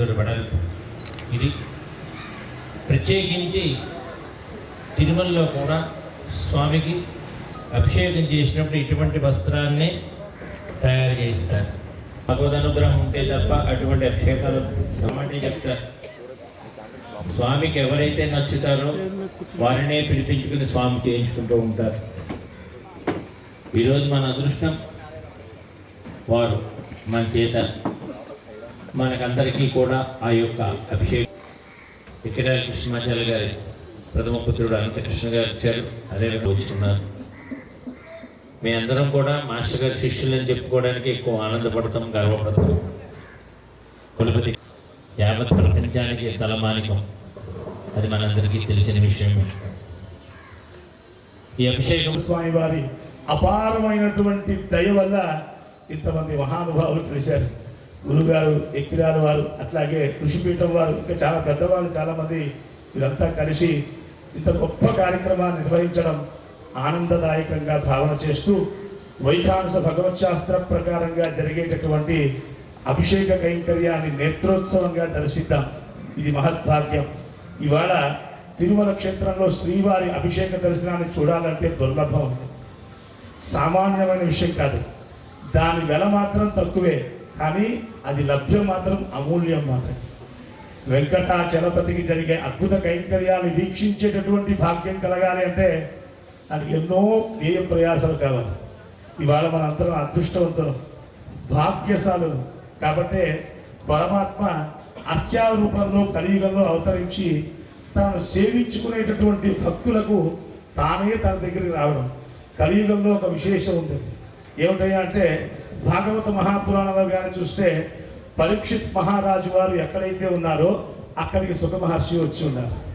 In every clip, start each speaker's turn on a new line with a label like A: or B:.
A: అడుగుల వెడల్పు ఇది ప్రత్యేకించి తిరుమలలో కూడా స్వామికి అభిషేకం చేసినప్పుడు ఇటువంటి వస్త్రాన్ని తయారు చేస్తారు భగవద్ అనుగ్రహం ఉంటే తప్ప అటువంటి అభిషేకాలు అంటే చెప్తారు. స్వామికి ఎవరైతే నచ్చుతారో వారినే పిలిపించుకుని స్వామి చేయించుకుంటూ ఉంటారు. ఈరోజు మన అదృష్టం వారు మన చేత మనకందరికీ కూడా ఆ యొక్క అభిషేకం. ఇక్కడ కృష్ణమాచార్య గారి ప్రథమ పుత్రుడు అనంతకృష్ణ గారు వచ్చారు. అదే వచ్చుకున్నారు మీ అందరం కూడా మాస్టర్ గారి శిష్యులని చెప్పుకోవడానికి ఎక్కువ ఆనందపడతాం గర్వపడతాం. కులపతి యావత్ ప్రపంచానికి తలమానికం అది మనందరికీ తెలిసిన విషయం. ఈ అభిషేకం
B: స్వామి వారి అపారమైనటువంటి దయ వల్ల ఇంతమంది మహానుభావులు కలిశారు. గురుగారు ఎక్కిరాల వారు అట్లాగే కృషిపీఠం వారు ఇంకా చాలా పెద్దవాళ్ళు చాలామంది వీరంతా కలిసి ఇంత గొప్ప కార్యక్రమాన్ని నిర్వహించడం ఆనందదాయకంగా భావన చేస్తూ వైఖానస భగవత్ శాస్త్ర ప్రకారంగా జరిగేటటువంటి అభిషేక కైంకర్యాన్ని నేత్రోత్సవంగా దర్శిద్దాం. ఇది మహద్భాగ్యం. ఇవాళ తిరుమల క్షేత్రంలో శ్రీవారి అభిషేక దర్శనాన్ని చూడాలంటే దుర్లభం. సామాన్యమైన విషయం కాదు. దాని వెల మాత్రం తక్కువే. కానీ అది లభ్యం మాత్రం అమూల్యం మాత్రం. వెంకటాచలపతికి జరిగే అద్భుత కైంకర్యాలు వీక్షించేటటువంటి భాగ్యం కలగాలి అంటే దానికి ఎన్నో వ్యయ ప్రయాసాలు కావాలి. ఇవాళ మన అందరం అదృష్టవంతులం భాగ్యశాలు. కాబట్టే పరమాత్మ అత్యా రూపంలో కలియుగంలో అవతరించి తాను సేవించుకునేటటువంటి భక్తులకు తానే తన దగ్గరికి రావడం. కలియుగంలో ఒక విశేషం ఉంటుంది. ఏమిటయ్యా అంటే భాగవత మహాపురాణంలో కానీ చూస్తే పరీక్షిత్ మహారాజు వారు ఎక్కడైతే ఉన్నారో అక్కడికి సుఖ మహర్షి వచ్చి ఉన్నారు.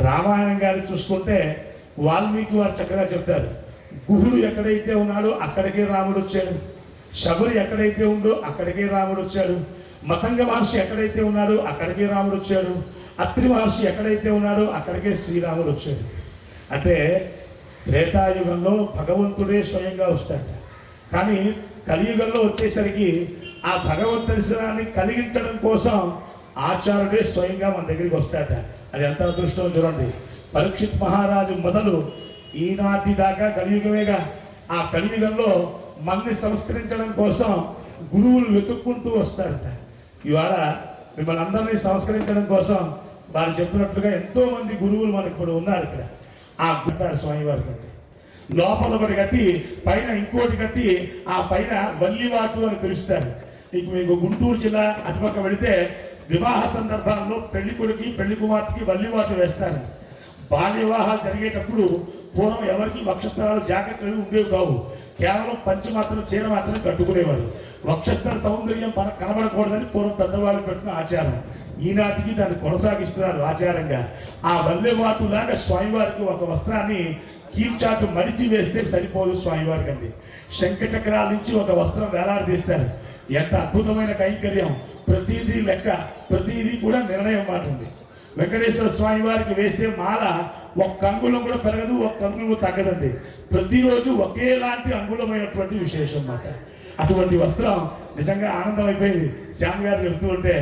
B: రామాయణం గారి చూసుకుంటే వాల్మీకి వారు చక్కగా చెప్తారు. గుహుడు ఎక్కడైతే ఉన్నాడో అక్కడికే రాముడు వచ్చాడు. శబరి ఎక్కడైతే ఉందో అక్కడికే రాముడు వచ్చాడు. మతంగ మహర్షి ఎక్కడైతే ఉన్నాడో అక్కడికే రాముడు వచ్చాడు. అత్రి మహర్షి ఎక్కడైతే ఉన్నాడో అక్కడికే శ్రీరాముడు వచ్చాడు. అంటే త్రేతాయుగంలో భగవంతుడే స్వయంగా వస్తాడు కానీ కలియుగంలో వచ్చేసరికి ఆ భగవత్ దర్శనాన్ని కలిగించడం కోసం ఆచార్యుడే స్వయంగా మన దగ్గరికి వస్తాట అది ఎంత అదృష్టం చూడండి. పరీక్షిత్ మహారాజు మొదలు ఈనాటి దాకా కలియుగమేగా. ఆ కలియుగంలో మనని సంస్కరించడం కోసం గురువులు వెతుక్కుంటూ వస్తారట. ఇవాళ మిమ్మల్ని అందరినీ సంస్కరించడం కోసం వారు చెప్పినట్లుగా ఎంతోమంది గురువులు మనకు ఇప్పుడు ఉన్నారు ఇక్కడ ఆ గుట్టారు స్వామివారి కంటే. లోపల ఒకటి కట్టి పైన ఇంకోటి కట్టి ఆ పైన వల్లివాటు అని పిలుస్తారు. మీకు మీకు గుంటూరు జిల్లా అటుపక్క వెళితే వివాహ సందర్భాల్లో పెళ్ళి కొడుకి పెళ్ళి కుమార్తెకి వల్లివాటు వేస్తారు. బాల్య వివాహాలు జరిగేటప్పుడు పూర్వం ఎవరికి వక్షస్థలాలు జాకెట్లు ఉండేవి కావు. కేవలం పంచి మాత్రం చీర మాత్రం కట్టుకునేవారు. వక్షస్థల సౌందర్యం మన కనబడకూడదని పూర్వం పెద్దవాళ్ళు పెట్టిన ఆచారం. ఈనాటికి దాన్ని కొనసాగిస్తున్నారు ఆచారంగా. ఆ వల్లెవాటు లాగా స్వామివారికి ఒక వస్త్రాన్ని కీల్చాటు మడిచి వేస్తే సరిపోదు స్వామివారికి అండి. శంఖ చక్రాల నుంచి ఒక వస్త్రం వేలాడదీస్తారు ఎంత అద్భుతమైన కైంకర్యం. ప్రతిదీ లెక్క ప్రతిదీ కూడా నిర్ణయం మాట ఉంది వెంకటేశ్వర స్వామి వారికి వేసే మాల ఒక్క అంగుళం కూడా పెరగదు ఒక్క అంగుళం తగ్గదండి. ప్రతిరోజు ఒకేలాంటి అంగుళమైనటువంటి విశేషం అన్నమాట. అటువంటి వస్త్రం నిజంగా ఆనందం అయిపోయింది. శ్యామ్ గారు చెప్తూ ఉంటే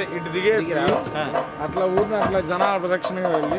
C: అదే ఇటు దిగేసి అట్లా ఊరిని అట్లా జనాల ప్రదక్షిణగా వెళ్ళి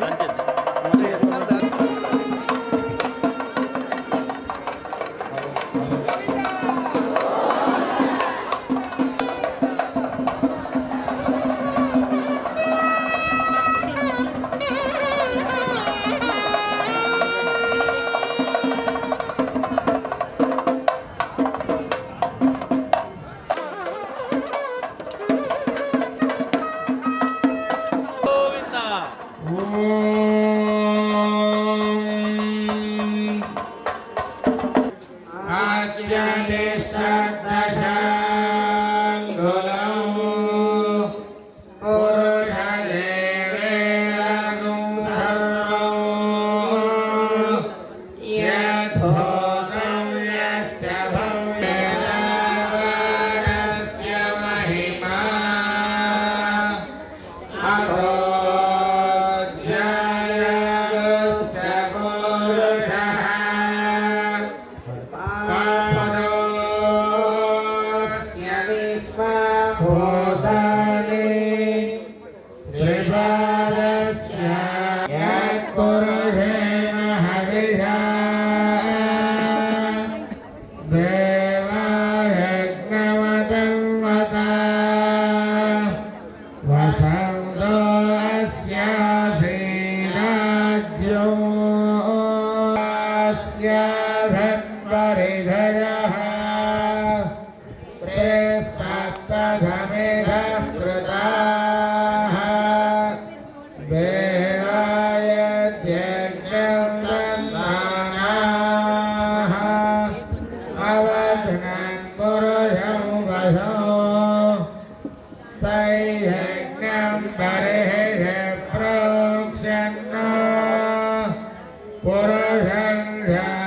C: For a Purushan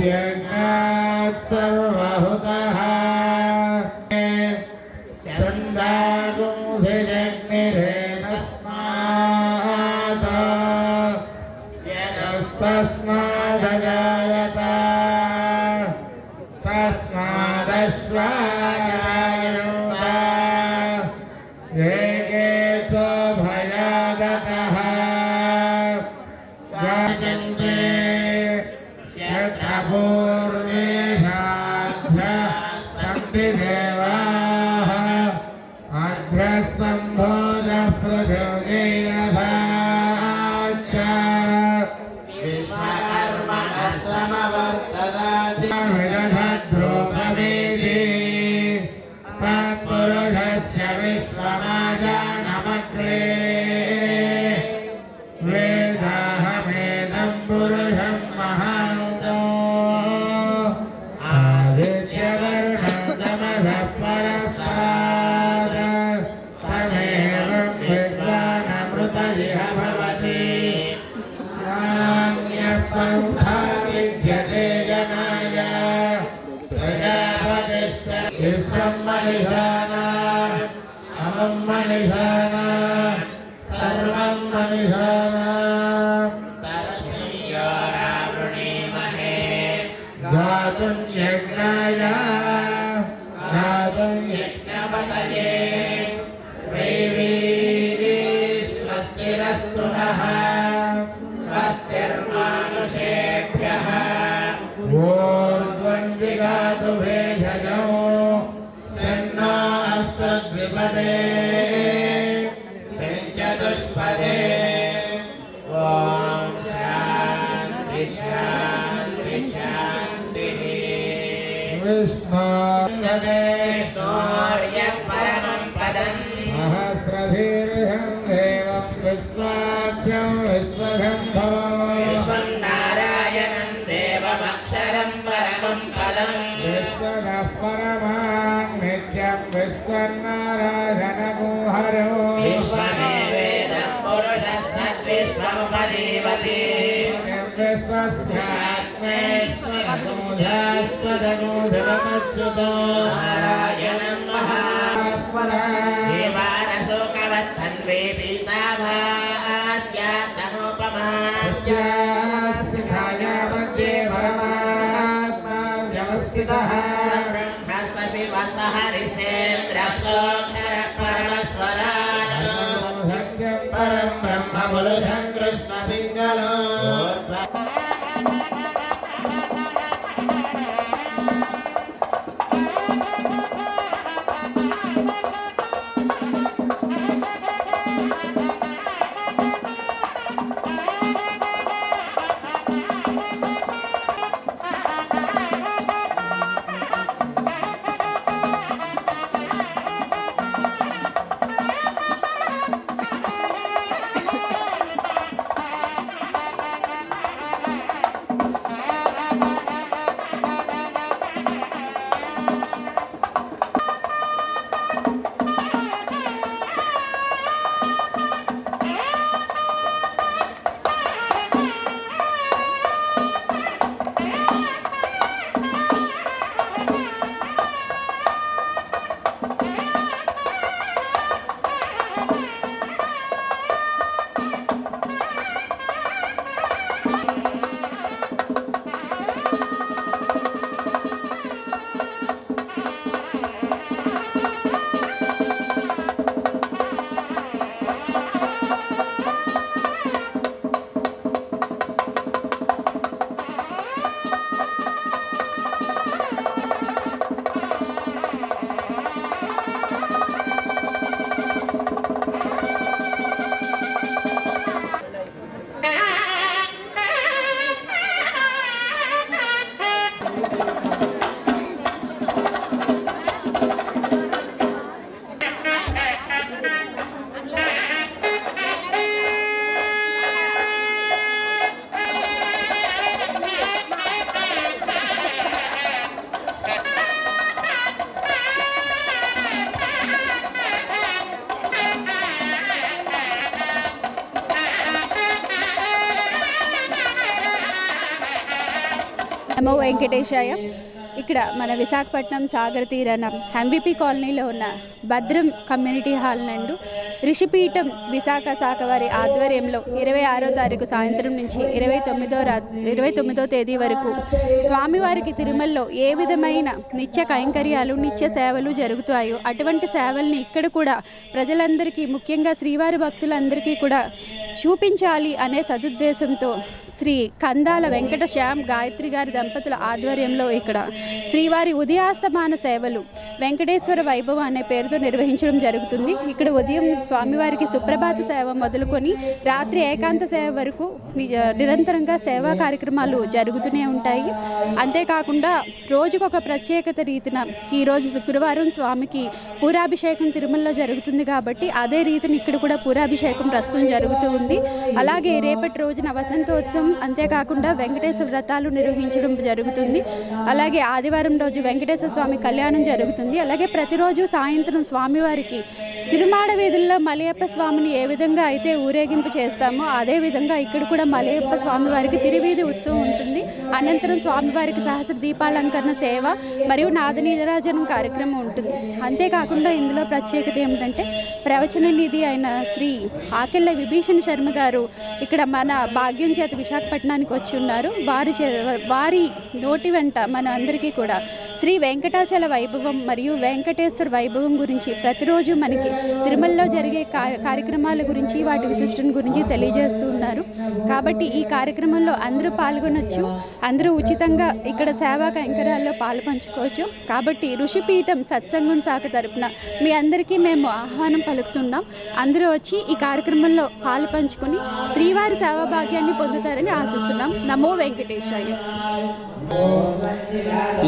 C: Dear Master. graça ใจ विपदे सिञ्चतुष्पदे ॐ शान्ति शान्ति शान्तिः विष्णा समुपदेवते
D: स्वस्यात्मेश्वरसमुधस्वदनुधमच्युतो नारायणं महास्मर देवानशोकवत्सन्वे पीताभास्यात्तनोपमा
E: నమో వెంకటేశాయ ఇక్కడ మన విశాఖపట్నం సాగర్ తీరాన ఎంవిపి కాలనీలో ఉన్న భద్రం కమ్యూనిటీ హాల్ నందు రిషిపీఠం విశాఖ శాఖ వారి ఆధ్వర్యంలో ఇరవై ఆరో తారీఖు సాయంత్రం నుంచి ఇరవై తొమ్మిదో రా ఇరవై తొమ్మిదో తేదీ వరకు స్వామివారికి తిరుమలలో ఏ విధమైన నిత్య కైంకర్యాలు నిత్య సేవలు జరుగుతాయో అటువంటి సేవల్ని ఇక్కడ కూడా ప్రజలందరికీ ముఖ్యంగా శ్రీవారి భక్తులందరికీ కూడా చూపించాలి అనే సదుద్దేశంతో శ్రీ కందాల వెంకట శ్యామ్ గాయత్రి గారి దంపతుల ఆధ్వర్యంలో ఇక్కడ శ్రీవారి ఉదయాస్తమాన సేవలు వెంకటేశ్వర వైభవం అనే పేరుతో నిర్వహించడం జరుగుతుంది. ఇక్కడ ఉదయం స్వామివారికి సుప్రభాత సేవ మొదలుకొని రాత్రి ఏకాంత సేవ వరకు నిరంతరంగా సేవా కార్యక్రమాలు జరుగుతూనే ఉంటాయి. అంతేకాకుండా రోజుకొక ప్రత్యేకత రీతిన ఈరోజు శుక్రవారం స్వామికి పూరాభిషేకం తిరుమలలో జరుగుతుంది కాబట్టి అదే రీతిని ఇక్కడ కూడా పూరాభిషేకం ప్రస్తుతం జరుగుతూ ఉంది. అలాగే రేపటి రోజున వసంతోత్సవం అంతేకాకుండా వెంకటేశ్వర వ్రతాలు నిర్వహించడం జరుగుతుంది. అలాగే ఆదివారం రోజు వెంకటేశ్వర స్వామి కళ్యాణం జరుగుతుంది. అలాగే ప్రతిరోజు సాయంత్రం స్వామివారికి తిరుమాడ వీధుల్లో మలయప్ప స్వామిని ఏ విధంగా అయితే ఊరేగింపు చేస్తామో అదే విధంగా ఇక్కడ కూడా మలయప్ప స్వామివారికి తిరువీధి ఉత్సవం ఉంటుంది. అనంతరం స్వామివారికి సహస్ర దీపాలంకరణ సేవ మరియు నాదనీరాజనం కార్యక్రమం ఉంటుంది. అంతేకాకుండా ఇందులో ప్రత్యేకత ఏమిటంటే ప్రవచన నిధి అయిన శ్రీ ఆకెళ్ళ విభీషణ్ శర్మ గారు ఇక్కడ మన భాగ్యం చేత విశాఖపట్నానికి వచ్చి ఉన్నారు. వారి చే వారి నోటి వెంట మన అందరికీ కూడా శ్రీ వెంకటాచల వైభవం మరియు వెంకటేశ్వర వైభవం గురించి ప్రతిరోజు మనకి తిరుమలలో జరిగే జరిగే కార్యక్రమాల గురించి వాటి విశిష్టం గురించి తెలియజేస్తూ ఉన్నారు. కాబట్టి ఈ కార్యక్రమంలో అందరూ పాల్గొనొచ్చు. అందరూ ఉచితంగా ఇక్కడ సేవా కైంకర్యాల్లో పాలు పంచుకోవచ్చు. కాబట్టి ఋషిపీఠం సత్సంగం శాఖ తరపున మీ అందరికీ మేము ఆహ్వానం పలుకుతున్నాం. అందరూ వచ్చి ఈ కార్యక్రమంలో పాలు పంచుకుని శ్రీవారి సేవా భాగ్యాన్ని పొందుతారని ఆశిస్తున్నాం. నమో వెంకటేశాయ.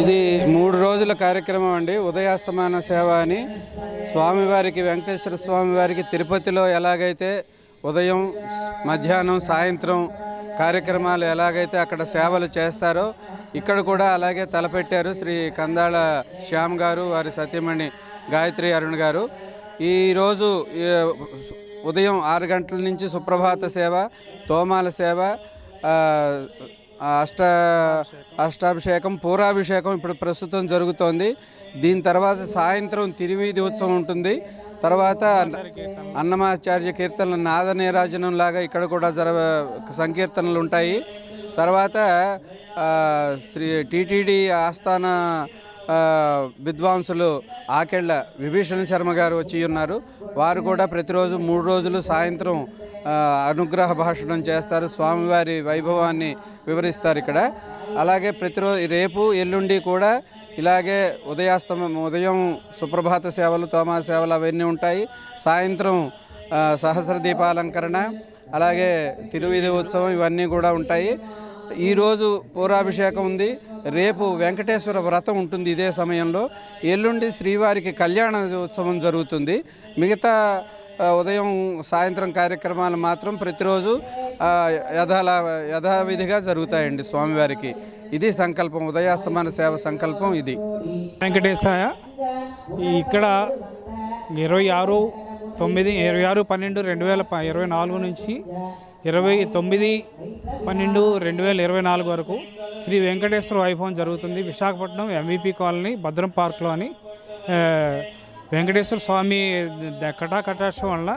F: ఇది మూడు రోజుల కార్యక్రమం అండి. ఉదయాస్తమాన సేవ అని. స్వామివారికి వెంకటేశ్వర స్వామివారికి తిరుపతిలో ఎలాగైతే ఉదయం మధ్యాహ్నం సాయంత్రం కార్యక్రమాలు ఎలాగైతే అక్కడ సేవలు చేస్తారో ఇక్కడ కూడా అలాగే తలపెట్టారు శ్రీ కందాళ శ్యామ్ గారు వారి సత్యమణి గాయత్రి అరుణ్ గారు. ఈరోజు ఉదయం ఆరు గంటల నుంచి సుప్రభాత సేవ తోమాల సేవ అష్ట అష్టాభిషేకం పూరాభిషేకం ఇప్పుడు ప్రస్తుతం జరుగుతోంది. దీని తర్వాత సాయంత్రం తిరువీధి ఉత్సవం ఉంటుంది. తర్వాత అన్నమాచార్య కీర్తనలు నాద నీరాజనం లాగా ఇక్కడ కూడా జర సంకీర్తనలు ఉంటాయి. తర్వాత శ్రీ టీటీడీ ఆస్థాన విద్వాంసులు ఆకెళ్ళ విభీషణ శర్మ గారు వచ్చి ఉన్నారు. వారు కూడా ప్రతిరోజు మూడు రోజులు సాయంత్రం అనుగ్రహ భాషణం చేస్తారు. స్వామివారి వైభవాన్ని వివరిస్తారు ఇక్కడ. అలాగే ప్రతిరోజు రేపు ఎల్లుండి కూడా ఇలాగే ఉదయాస్తమం ఉదయం సుప్రభాత సేవలు తోమా సేవలు అవన్నీ ఉంటాయి. సాయంత్రం సహస్ర దీపాలంకరణ అలాగే తిరువిధి ఉత్సవం ఇవన్నీ కూడా ఉంటాయి. ఈరోజు పూరాభిషేకం ఉంది. రేపు వెంకటేశ్వర వ్రతం ఉంటుంది ఇదే సమయంలో. ఎల్లుండి శ్రీవారికి కళ్యాణ ఉత్సవం జరుగుతుంది. మిగతా ఉదయం సాయంత్రం కార్యక్రమాలు మాత్రం ప్రతిరోజు ఆ, యథాల యథావిధిగా జరుగుతాయండి స్వామివారికి. ఇది సంకల్పం ఉదయాస్తమాన సేవ సంకల్పం ఇది.
G: వెంకటేశాయ ఇక్కడ ఇరవై ఆరు తొమ్మిది ఇరవై ఆరు పన్నెండు రెండు వేల ప- ఇరవై నాలుగు నుంచి ఇరవై తొమ్మిది పన్నెండు రెండు వేల ఇరవై నాలుగు వరకు శ్రీ వెంకటేశ్వర వైభవం జరుగుతుంది. విశాఖపట్నం ఎంవిపి కాలనీ భద్రం పార్క్లో అని వెంకటేశ్వర స్వామి కటా కటాక్షం వల్ల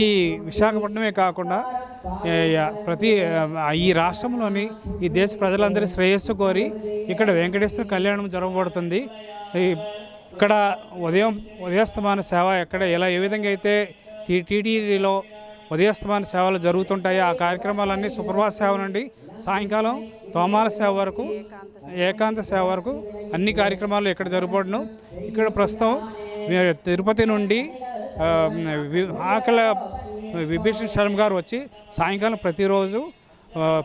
G: ఈ విశాఖపట్నమే కాకుండా ప్రతి ఈ రాష్ట్రంలోని ఈ దేశ ప్రజలందరి శ్రేయస్సు కోరి ఇక్కడ వెంకటేశ్వర కళ్యాణం జరగబడుతుంది. ఇక్కడ ఉదయం ఉదయస్తమాన సేవ ఎక్కడ ఎలా ఏ విధంగా అయితే టీటీడీలో ఉదయస్తమాన సేవలు జరుగుతుంటాయి. ఆ కార్యక్రమాలన్నీ సుప్రభాత సేవ నుండి సాయంకాలం తోమాల సేవ వరకు ఏకాంత సేవ వరకు అన్ని కార్యక్రమాలు ఇక్కడ జరగబడును. ఇక్కడ ప్రస్తుతం తిరుపతి నుండి ఆకల విభీషణ్ శర్మ గారు వచ్చి సాయంకాలం ప్రతిరోజు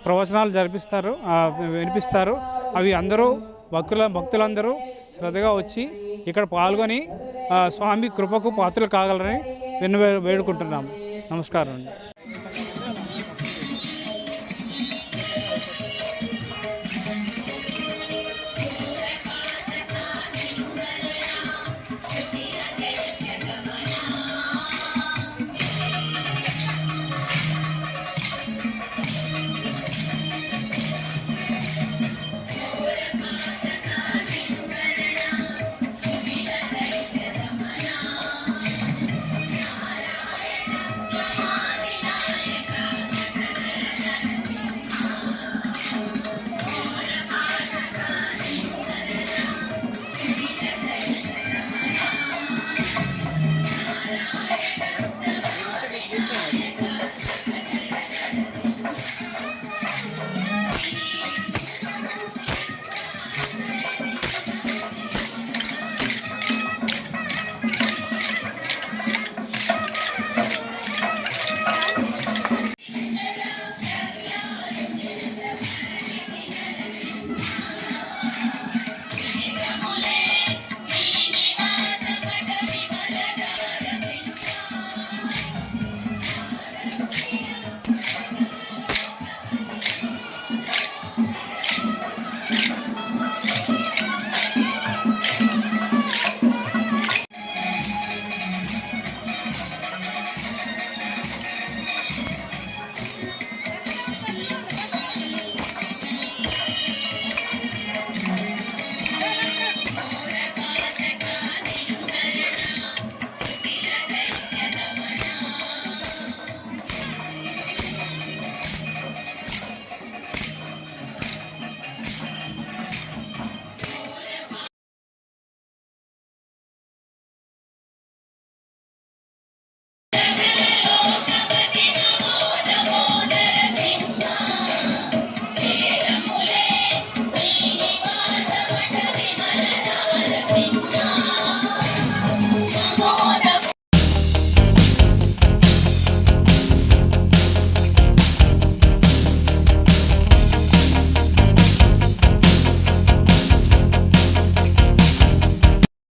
G: ప్రవచనాలు జరిపిస్తారు వినిపిస్తారు. అవి అందరూ భక్తుల భక్తులందరూ శ్రద్ధగా వచ్చి ఇక్కడ పాల్గొని స్వామి కృపకు పాత్రలు కాగలరని విన్న వేడుకుంటున్నాము. నమస్కారం అండి.